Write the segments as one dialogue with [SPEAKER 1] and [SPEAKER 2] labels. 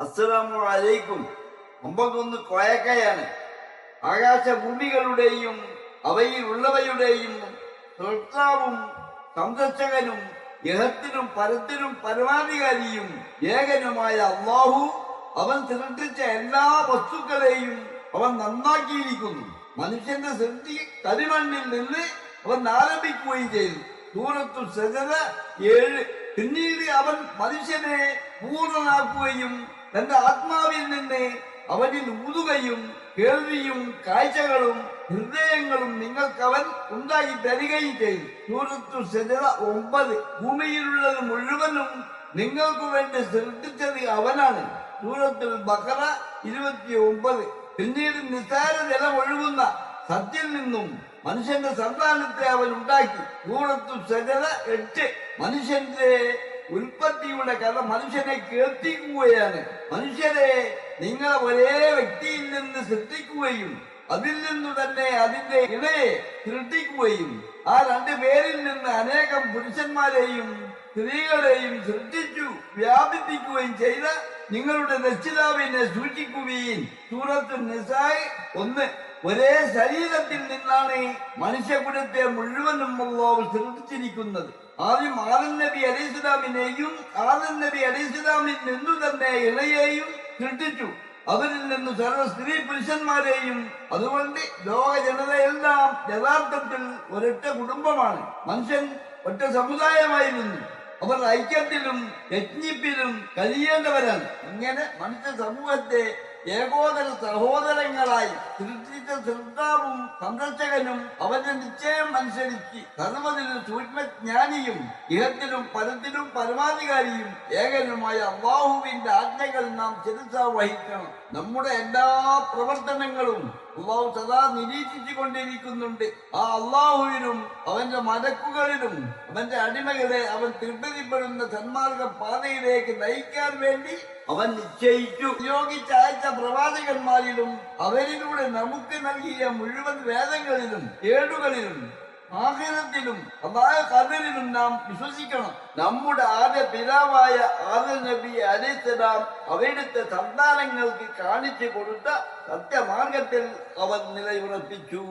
[SPEAKER 1] അസ്സലാമു അലൈക്കും അമ്പത്തൊന്ന് കോയക്കയാണ്. ആകാശഭൂമികളുടെയും അവയിൽ ഉള്ളവയുടെയും സൃഷ്ടാവും സംരക്ഷകനും ഗഹത്തിനും പരത്തിനും പരമാധികാരിയും ഏകനുമായ അള്ളാഹു അവൻ സൃഷ്ടിച്ച എല്ലാ വസ്തുക്കളെയും അവൻ നന്നാക്കിയിരിക്കുന്നു. മനുഷ്യന്റെ സൃഷ്ടി കരിമണ്ണിൽ നിന്ന് അവൻ ആരംഭിക്കുകയും ചെയ്തു. സജത ഏഴ്. പിന്നീട് അവൻ മനുഷ്യനെ പൂർണനാക്കുകയും തന്റെ ആത്മാവിൽ നിന്ന് അവനിൽ ഊതുകയും കേൾവിയും കാഴ്ചകളും ഹൃദയങ്ങളും നിങ്ങൾക്ക് അവൻ ഉണ്ടാക്കി തരികയും ചെയ്യും. സൂറത്തു സജത ഒമ്പത്. ഭൂമിയിലുള്ളത് മുഴുവനും നിങ്ങൾക്ക് വേണ്ടി സൃഷ്ടിച്ചത് അവനാണ്. സൂറത്തുൽ ബക്കറ ഇരുപത്തി ഒമ്പത് പിന്നീട് നിസ്സാര ജലം ഒഴുകുന്ന സത്യത്തിൽ നിന്നും മനുഷ്യന്റെ സന്താനത്തെ അവൻ ഉണ്ടാക്കി. സൂറത്തു സജത എട്ട്. മനുഷ്യന്റെ ഉൽപ്പത്തിയുടെ കഥ മനുഷ്യനെ കേൾപ്പിക്കുകയാണ്. മനുഷ്യരെ നിങ്ങളെ ഒരേ വ്യക്തിയിൽ നിന്ന് സൃഷ്ടിക്കുകയും അതിൽ നിന്ന് തന്നെ അതിന്റെ ഇണയെ സൃഷ്ടിക്കുകയും ആ രണ്ടു പേരിൽ നിന്ന് അനേകം പുരുഷന്മാരെയും സ്ത്രീകളെയും സൃഷ്ടിച്ചു വ്യാപിപ്പിക്കുകയും ചെയ്ത നിങ്ങളുടെ രക്ഷിതാവിനെ സൂക്ഷിക്കുകയും സൂറത്ത് നിസായ് ഒന്ന്. ഒരേ ശരീരത്തിൽ നിന്നാണ് മനുഷ്യകുലത്തെ മുഴുവനും സൃഷ്ടിച്ചിരിക്കുന്നത്. ആദ്യം ആദൻ നബി അലൈഹിസ്ലാമിനെയും ആദൻ നബി അലൈഹിസ്ലാമിൽ നിന്നു തന്നെ ഇണയെയും സൃഷ്ടിച്ചു അവരിൽ നിന്ന് സർവ സ്ത്രീ പുരുഷന്മാരെയും അതുകൊണ്ട് ലോക ജനതയെല്ലാം യഥാർത്ഥത്തിൽ ഒരൊറ്റ കുടുംബമാണ്. മനുഷ്യൻ ഒറ്റ സമുദായമായിരുന്നു. അവർ ഐക്യത്തിലും യജ്ഞിപ്പിലും കഴിയേണ്ടവരാണ്. ഇങ്ങനെ മനുഷ്യ സമൂഹത്തെ ഏകോദര സഹോദരങ്ങളായി സൃഷ്ടിച്ച സൃഷ്ടാവും സംരക്ഷകനും അവന്റെ നിശ്ചയം അനുസരിച്ച് സർവതിലും സൂക്ഷ്മജ്ഞാനിയും ഇഹത്തിലും പരത്തിലും പരമാധികാരിയും ഏകനുമായ അള്ളാഹുവിന്റെ ആജ്ഞകൾ നാം ചികിത്സ വഹിക്കണം. നമ്മുടെ എല്ലാ പ്രവർത്തനങ്ങളും അള്ളാഹു സദാ നിരീക്ഷിച്ചു കൊണ്ടിരിക്കുന്നുണ്ട് ആ അള്ളാഹുവിനും അവന്റെ മലക്കുകളിലും അവന്റെ അടിമകളെ അവൻ തിരുപ്പതിപ്പെടുന്ന സന്മാർഗ പാതയിലേക്ക് നയിക്കാൻ വേണ്ടി അവൻ നിശ്ചയിച്ചു. നിയോഗിച്ച അയച്ച പ്രവാചകന്മാരിലും അവരിലൂടെ നമുക്ക് നൽകിയ മുഴുവൻ വേദങ്ങളിലും ഏടുകളിലും ആഹിരത്തിലും അതായ കതിരിലും നാം വിശ്വസിക്കണം. നമ്മുടെ ആദ്യ പിതാവായ ആദ്യ നബി അലിസ്ലാം അവിടുത്തെ സന്താനങ്ങൾക്ക് കാണിച്ചു കൊടുത്ത സത്യമാർഗത്തിൽ അവൻ നിലയുറപ്പിച്ചു.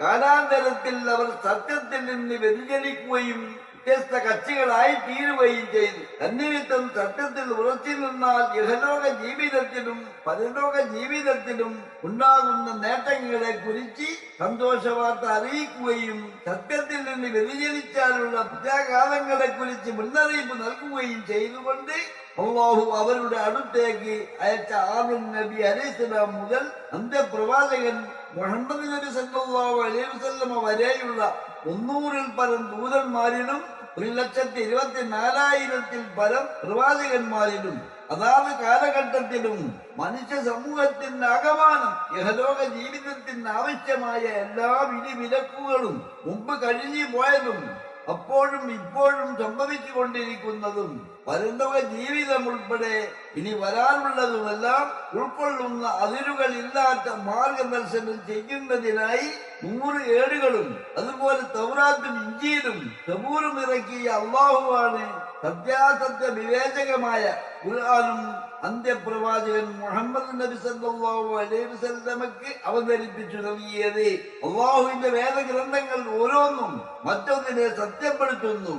[SPEAKER 1] കാലാന്തരത്തിൽ അവർ സത്യത്തിൽ നിന്ന് വ്യതിചലിക്കുകയും വ്യത്യസ്ത കക്ഷികളായി തീരുകയും ചെയ്തു. തന്നിമിത്തം തർക്കത്തിൽ ഉറച്ചു നിന്നാൽ ഇഹലോക ജീവിതത്തിലും പരലോക ജീവിതത്തിലും ഉണ്ടാകുന്ന നേട്ടങ്ങളെ കുറിച്ച് സന്തോഷവാർത്ത അറിയിക്കുകയും സത്യത്തിൽ നിന്ന് വ്യതിചലിച്ചാലുള്ള പ്രത്യാഘാതങ്ങളെ കുറിച്ച് മുന്നറിയിപ്പ് നൽകുകയും ചെയ്തുകൊണ്ട് അള്ളാഹു അവരുടെ അടുത്തേക്ക് അയച്ച ആദം നബി അലൈഹിസ്ലാം മുതൽ അന്ത്യപ്രവാചകൻ മുഹമ്മദ് നബി സല്ലല്ലാഹു അലൈഹി വസല്ലമ വരെയുള്ള മുന്നൂറിൽ പരം ദൂതന്മാരിലും ഒരു ലക്ഷത്തി ഇരുപത്തി നാലായിരത്തിൽ പരം പ്രവാചകന്മാരിലും അതാത് കാലഘട്ടത്തിലും മനുഷ്യ സമൂഹത്തിന്റെ അകമാനം യഹലോക ജീവിതത്തിന് ആവശ്യമായ എല്ലാ വിധി വിലക്കുകളും മുമ്പ് കഴിഞ്ഞു പോയതും അപ്പോഴും ഇപ്പോഴും സംഭവിച്ചുകൊണ്ടിരിക്കുന്നതും വരുന്നവ ജീവിതം ഉൾപ്പെടെ ഇനി വരാനുള്ളതുമെല്ലാം ഉൾക്കൊള്ളുന്ന അതിരുകളില്ലാത്ത മാർഗദർശനം ചെയ്യുന്നതിനായി നൂറ് ഏടുകളും അതുപോലെ തൗറാത്തും ഇഞ്ചിയിലും തബൂറും ഇറക്കിയ അള്ളാഹുവാണ് സത്യാസത്യ വിവേചകമായ ഖുർആാനും അന്ത്യപ്രവാചകൻ മുഹമ്മദ് നബി സല്ലല്ലാഹു അലൈഹി വസല്ലമക്ക് അവതരിപ്പിച്ചു നൽകിയത്. അള്ളാഹുവിന്റെ വേദഗ്രന്ഥങ്ങൾ ഓരോന്നും മറ്റൊന്നിനെ സത്യപ്പെടുത്തുന്നു.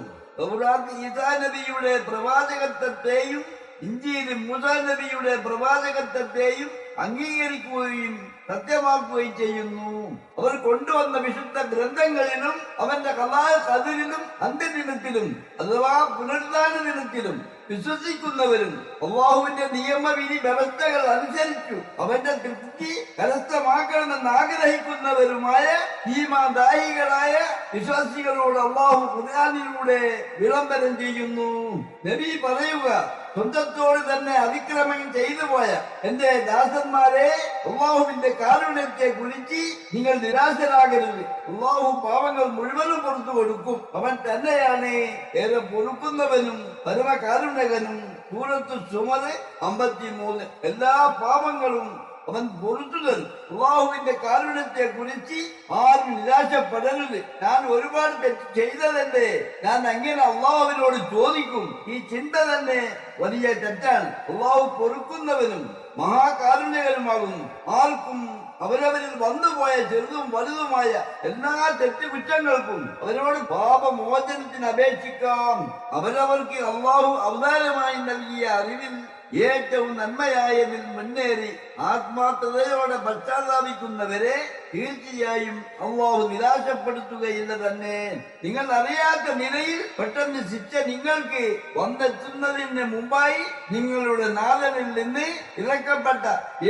[SPEAKER 1] നബിയുടെ പ്രവാചകത്വത്തെയും ഇഞ്ചിയിലും മുസാ നബിയുടെ പ്രവാചകത്വത്തെയും അംഗീകരിക്കുകയും സത്യമാക്കുകയും ചെയ്യുന്നു. അവർ കൊണ്ടുവന്ന വിശുദ്ധ ഗ്രന്ഥങ്ങളിലും അവന്റെ കലാ കതിരിലും അന്ത്യദിനത്തിലും അഥവാ പുനരുദ്ധാന ദിനത്തിലും വിശ്വസിക്കുന്നവരും അള്ളാഹുവിന്റെ നിയമവിധി വ്യവസ്ഥകൾ അനുസരിച്ചു അവന്റെ തൃപ്തി കരസ്ഥമാക്കണമെന്ന് ആഗ്രഹിക്കുന്നവരുമായ ഭീമാദായികളായ വിശ്വാസികളോട് അള്ളാഹു ഖുർആാനിലൂടെ വിളംബരം ചെയ്യുന്നു. നബി പറയുക സ്വന്തത്തോട് തന്നെ അതിക്രമം ചെയ്തു പോയ എന്റെ ദാസന്മാരെ അള്ളാഹുവിന്റെ കാരുണ്യത്തെ കുറിച്ച് നിങ്ങൾ നിരാശരാകരുത്. അള്ളാഹു പാവങ്ങൾ മുഴുവനും പുറത്തു കൊടുക്കും. അവൻ തന്നെയാണ് ഏറെ പൊറുക്കുന്നവനും പരമകാരുണ്യകനും. സൂറത്ത് ചുമത് അമ്പത്തിമൂന്ന്. എല്ലാ പാപങ്ങളും അവൻ പുറത്തു തരും അള്ളാഹുവിന്റെ കാരുണ്യത്തെ കുറിച്ച് ആരും നിരാശപ്പെടരുത്. ഞാൻ ഒരുപാട് തെറ്റ് ചെയ്തതല്ലേ? ഞാൻ അങ്ങനെ അള്ളാഹുവിനോട് ചോദിക്കും. ഈ ചിന്ത തന്നെ വലിയ തെറ്റാണ്. അള്ളാഹു പൊറുക്കുന്നവനും മഹാകാരുണ്യകനുമാകുന്നു. ആർക്കും അവരവരിൽ വന്നുപോയ ചെറുതും വലുതുമായ എല്ലാ തെറ്റ് കുറ്റങ്ങൾക്കും അവരോട് പാപമോചനത്തിന് അപേക്ഷിക്കാം. അവരവർക്ക് അള്ളാഹു അവതാരമായി നൽകിയ അറിവിൽ ഏറ്റവും നന്മയായതിൽ മുന്നേറി ആത്മാർത്ഥതയോടെ പശ്ചാത്താപിക്കുന്നവരെ തീർച്ചയായും അള്ളാഹു നിരാശപ്പെടുത്തുകയില്ല തന്നെ നിങ്ങൾ അറിയാത്ത നിലയിൽ പെട്ടെന്ന് ശിക്ഷ നിങ്ങൾക്ക് വന്നെത്തുന്നതിന് മുമ്പായി നിങ്ങളുടെ നാഥനിൽ നിന്ന് ഇറക്കപ്പെട്ട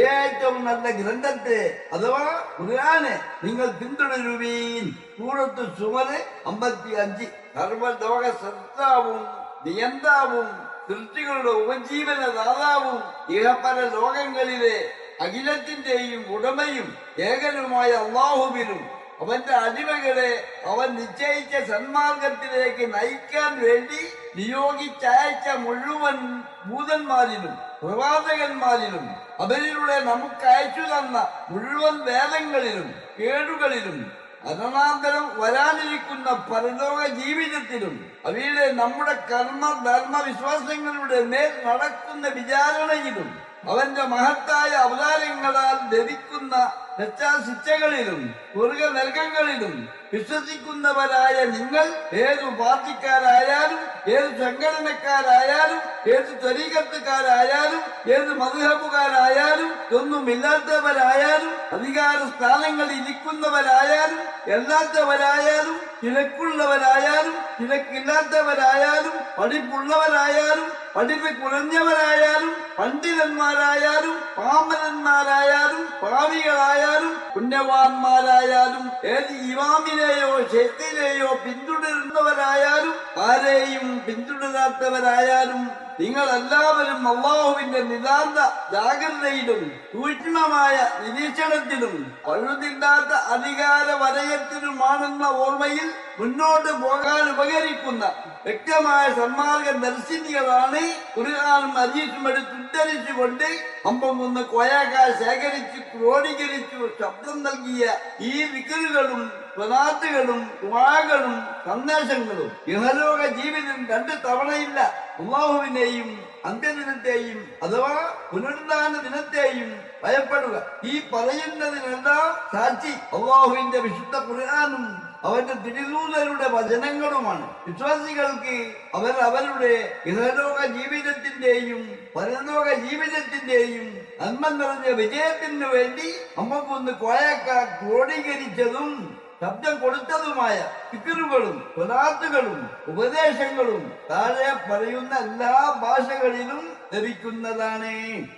[SPEAKER 1] ഏറ്റവും നല്ല ഗ്രന്ഥത്തെ അഥവാ ഖുർആനെ നിങ്ങൾ പിന്തുടരുവീൻ സൂറത്ത് സുമര് അമ്പത്തി അഞ്ച് സർവലോക സത്താവും നിയന്താവും സൃഷ്ടികളുടെ ഉപജീവനദാതാവും ഇഹപര ലോകങ്ങളിലെ അഖിലത്തിന്റെയും ഉടമയും ഏകനുമായ അള്ളാഹുവിനും അവന്റെ അടിമകളെ അവൻ നിശ്ചയിച്ച സന്മാർഗത്തിലേക്ക് നയിക്കാൻ വേണ്ടി നിയോഗിച്ചയച്ച മുഴുവൻ ഭൂതന്മാരിലും പ്രവാചകന്മാരിലും അവരിലൂടെ നമുക്ക് അയച്ചു തന്ന മുഴുവൻ വേദങ്ങളിലും കേടുകളിലും അരണാന്തരം വരാനിരിക്കുന്ന പരലോക ജീവിതത്തിലും അവയുടെ നമ്മുടെ കർമ്മ ധർമ്മ വിശ്വാസങ്ങളുടെ മേൽ നടക്കുന്ന വിചാരണയിലും അവന്റെ മഹത്തായ അവതാരങ്ങളാൽ ലഭിക്കുന്ന ശിക്ഷകളിലും സ്വർഗ നരകങ്ങളിലും വിശ്വസിക്കുന്നവരായ നിങ്ങൾ ഏത് പാർട്ടിക്കാരായാലും ഏത് സംഘടനക്കാരായാലും ഏത് ത്വരീകത്തുകാരായാലും ഏത് മധുഹബുകാരായാലും ഒന്നുമില്ലാത്തവരായാലും അധികാര സ്ഥാനങ്ങളിൽ ഇരിക്കുന്നവരായാലും അല്ലാത്തവരായാലും തിരക്കുള്ളവരായാലും തിരക്കില്ലാത്തവരായാലും പഠിപ്പുള്ളവരായാലും പഠിപ്പ് കുറഞ്ഞവരായാലും പണ്ഡിതന്മാരായാലും പാമരന്മാരായാലും പാവികളായാലും പുണ്യവാന്മാരായാലും ഏത് ഇമാമിനെയോ ഷെത്തിനെയോ പിന്തുടരുന്നവരായാലും ആരെയും പിന്തുടരാത്തവരായാലും നിങ്ങൾ എല്ലാവരും അള്ളാഹുവിന്റെ നിതാന്ത ജാഗ്രതയിലും സൂക്ഷ്മമായ നിരീക്ഷണത്തിലും പഴുതില്ലാത്ത അധികാര വലയത്തിലുമാണെന്ന ഓർമ്മയിൽ മുന്നോട്ട് പോകാൻ ഉപകരിക്കുന്ന വ്യക്തമായ സന്മാർഗ ദർശിനികളാണ് ഖുർആാനും അരീഷും ഉദ്ധരിച്ചുകൊണ്ട് അമ്പമൊന്ന് കൊയക ശേഖരിച്ച് ക്രോഡീകരിച്ചു ശബ്ദം നൽകിയ ഈ വിക്കലുകളും സ്വനാത്തുകളും കുമാകളും സന്ദേശങ്ങളും ഇഹലോക ജീവിതം രണ്ട് തവണയില്ല. അള്ളാഹുവിനെയും അന്ത്യദിനത്തെയും അഥവാ പുനരുദ്ധാന ദിനത്തെയും ഭയപ്പെടുക. ഈ പറയുന്നതിനെല്ലാം സാക്ഷി അള്ളാഹുവിന്റെ വിശുദ്ധ ഖുർആാനും അവന്റെ തിരുദൂതരുടെ വചനങ്ങളുമാണ്. വിശ്വാസികൾക്ക് അവർ അവരുടെ ഇഹലോക ജീവിതത്തിന്റെയും പരലോക ജീവിതത്തിന്റെയും നന്മ നിറഞ്ഞ വിജയത്തിനു വേണ്ടി നമുക്കൊന്ന് കോയക്ക ക്രോഡീകരിച്ചതും ശബ്ദം കൊടുത്തതുമായ ഫിക്കറുകളും സ്വലാത്തുകളും ഉപദേശങ്ങളും താഴെ പറയുന്ന എല്ലാ ഭാഷകളിലും ലഭിക്കുന്നതാണ്.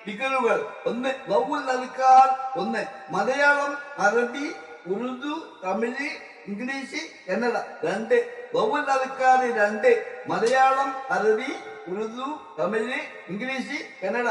[SPEAKER 1] ഫിക്കറുകൾ. ഒന്ന് ലൗൽ നൽകാൻ ഒന്ന് മലയാളം അറബി ഉറുദു തമിഴ് ഇംഗ്ലീഷ് കന്നഡ രണ്ട് ലൗൽ നൽകാൻ രണ്ട് മലയാളം അറബി ഉറുദു തമിഴ് ഇംഗ്ലീഷ് കന്നഡ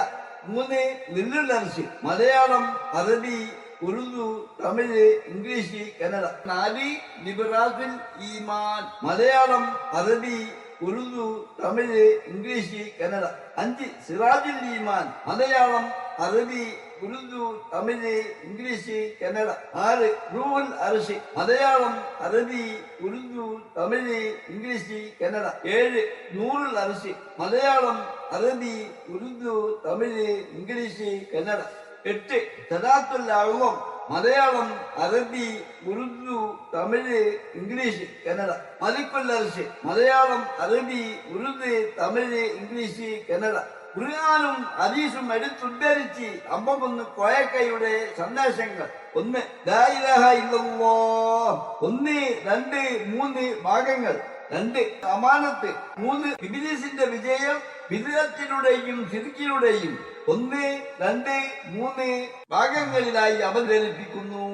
[SPEAKER 1] മൂന്ന് ലില്ലുലർഷ് മലയാളം അറബി ഉറുദു തമിഴ് ഇംഗ്ലീഷ് കന്നഡ നാല് ലിബറാസിൽ ഈമാൻ മലയാളം അറബി ഉറുദു തമിഴ് ഇംഗ്ലീഷ് കന്നഡ അഞ്ച് സിറാജുൽ ഈമാൻ മലയാളം അറബി ഉറുദു തമിഴ് ഇംഗ്ലീഷ് കന്നഡ ആറ് റൂഹുൽ അർഷ് മലയാളം അറബി ഉറുദു തമിഴ് ഇംഗ്ലീഷ് കന്നഡ ഏഴ് നൂറുൽ അർഷ് മലയാളം അറബി ഉറുദു തമിഴ് ഇംഗ്ലീഷ് കന്നഡ എട്ട്. സദാത്തുൽ അഴുവം മലയാളം അറബി ഉറുദു തമിഴ് ഇംഗ്ലീഷ് കന്നഡ. മലിക്കുൽ അർഷ് മലയാളം അറബി ഉറുദു തമിഴ് ഇംഗ്ലീഷ് കന്നഡ. ഖുർആാനും ഹദീസും എടുത്തുദ്ധരിച്ച് അമ്പമൊന്ന് കോയക്കയുടെ സന്ദേശങ്ങൾ. ഒന്ന് ലാ ഇലാഹ ഒന്ന് രണ്ട് മൂന്ന് ഭാഗങ്ങൾ. രണ്ട് സമാനത്ത്. മൂന്ന് ഇബിലിസിന്റെ വിജയം. വിദഗ്ധത്തിലൂടെയും ശിർക്കിലൂടെയും ഒന്ന് രണ്ട് മൂന്ന് ഭാഗങ്ങളിലായി അവതരിപ്പിക്കുന്നു.